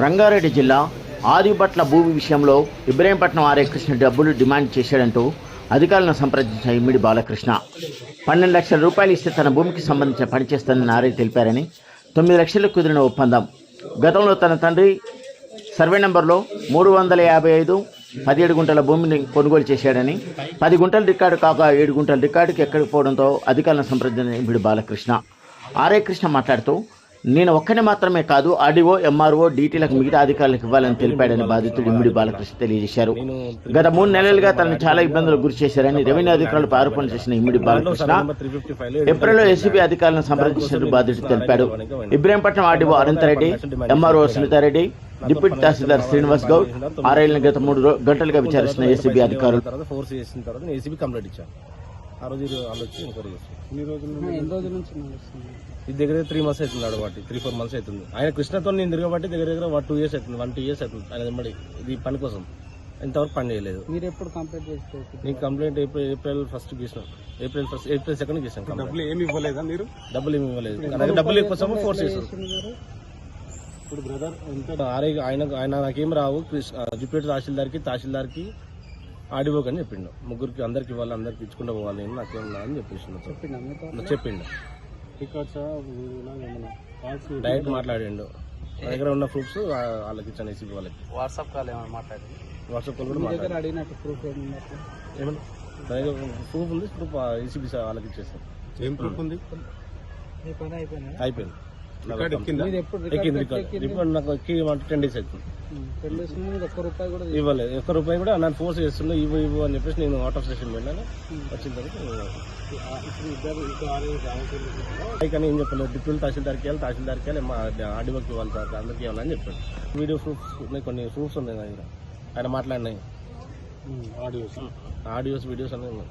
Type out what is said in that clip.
రంగారెడ్డి జిల్లా ఆదిబట్ల భూమి విషయంలో ఇబ్రహీంపట్నం ఆర్ఏ కృష్ణ డబ్బులు డిమాండ్ చేశాడంటూ అధికారులను సంప్రదించిన ఇమ్మిడి బాలకృష్ణ. పన్నెండు లక్షల రూపాయలు ఇస్తే తన భూమికి సంబంధించిన పని చేస్తానని ఆర్ఏ తెలిపారని తొమ్మిది లక్షలకు కుదిరిన ఒప్పందం. గతంలో తన తండ్రి సర్వే నెంబర్లో మూడు వందల యాభై ఐదు పదిహేడు గుంటల భూమిని కొనుగోలు చేశాడని పది గుంటల రికార్డు కాక ఏడు గుంటల రికార్డుకి ఎక్కడికి పోవడంతో అధికారులను సంప్రదించిన ఇమ్మిడి బాలకృష్ణ. ఆర్ఏ కృష్ణ మాట్లాడుతూ నేను ఒక్కనే మాత్రమే కాదు ఆర్డీఓ ఎంఆర్ఓ డీటీలకు మిగతా అధికారులకు ఇవ్వాలని తెలిపాడని బాధితుడు ఇమ్మిడి బాలకృష్ణ తెలియజేశారు. గత మూడు నెలలుగా తనను చాలా ఇబ్బందులకు గురి చేశారని రెవెన్యూ అధికారులపై ఆరోపణలు చేసిన ఇమ్మిడి బాలకృష్ణ ఏప్రిల్లో ఏసీబీ అధికారులను సంప్రదించినట్టు బాధితుడు తెలిపాడు. Ibrahimpatnam RDO Anantha Reddy MRO Sunitha Reddy deputy tahsildar Srinivas Goud ఆర్ఐలను గత మూడు గంటలుగా విచారిస్తున్న ఏసీబీ అధికారులు. ఫోర్స్ చేసిన తర్వాత ఏసీబీ కంప్లైంట్ ఇచ్చాను ఆ రోజు ఇది వాళ్ళు వచ్చి ఎంక్వైరీ చేస్తారు ఎన్ని రోజులు ఎన్ని రోజుల నుంచి నడుస్తుంది ఇది దగ్గర త్రీ మంత్స్ అవుతుంది ఆడబట్టి త్రీ ఫోర్ మంత్స్ అవుతుంది. ఆయన కృష్ణతో నేను తిరగబట్టి దగ్గర దగ్గర వన్ టూ ఇయర్స్ అవుతుంది వన్ టూ ఇయర్స్ అవుతుంది. ఆయన వెంబడి ఇది పని కోసం. ఇంతవరకు పని చేయలేదు. మీరు ఎప్పుడు కంప్లీట్ చేసుకోవచ్చు నీకు కంప్లైంట్ ఏప్రిల్ ఏప్రిల్ ఫస్ట్ గీసిన April first April second complaint డబ్బులు ఏమి ఇవ్వలేదా మీరు? డబ్బులు ఏమి ఇవ్వలేదు. అలాగే డబ్బులు ఎక్కువ ఫోర్స్ చేశారు. ఇప్పుడు బ్రదర్ ఎంత ఆరే ఆయన ఆయన నాకేం రావు. డిప్యూటీ తహసీల్దార్కి తహసీల్దార్కి ఆడిపోక అని చెప్పిండు. ముగ్గురికి అందరికి ఇవ్వాలి అందరికి ఇచ్చుకుంటూ పోవాలి నేను నాకేం రా అని చెప్పేసి చెప్పిండా డైరెక్ట్ మాట్లాడిండు. నా దగ్గర ఉన్న ప్రూఫ్స్ వాళ్ళకి ఇచ్చాను ఏసీబీ వాళ్ళకి. వాట్సాప్ కాల్ ఏమైనా మాట్లాడి వాట్సాప్ కాల్ కూడా మీ దగ్గర మాట్లాడాను అడిగినట్టు ప్రూఫ్ ఏమన్నా నా దగ్గర ప్రూఫ్ ఉంది ప్రూఫ్ ఏసీబీ వాళ్ళకి ఇచ్చేసాను ఏం ప్రూఫ్ ఉంది? మీ పని అయిపోయిందా? ఎక్కింది? రికార్డ్ నాకు ఎక్కి టెన్ డేస్ అవుతుంది. ఇవ్వలేదు. ఒక్క రూపాయి కూడా నన్ను ఫోర్స్ చేస్తుండే ఇవ్వు ఇవ్వు అని చెప్పేసి నేను ఆఫ్ స్టేషన్ వెళ్ళాను. వచ్చిన తర్వాత కానీ ఏం చెప్పలేదు. డిప్యూటీ తహసీల్దార్కి వెళ్ళి తహసీల్దార్కి వెళ్ళి మా ఆడియోకి ఇవ్వాలి సార్ అందరికీ ఇవ్వాలని చెప్పాడు. వీడియో ప్రూఫ్స్ ఉన్నాయి కొన్ని ప్రూఫ్స్ ఉన్నాయి నా దగ్గర. ఆయన మాట్లాడినాయి. ఆడియోస్. ఆడియోస్ వీడియోస్ అన్నీ ఉన్నాయి.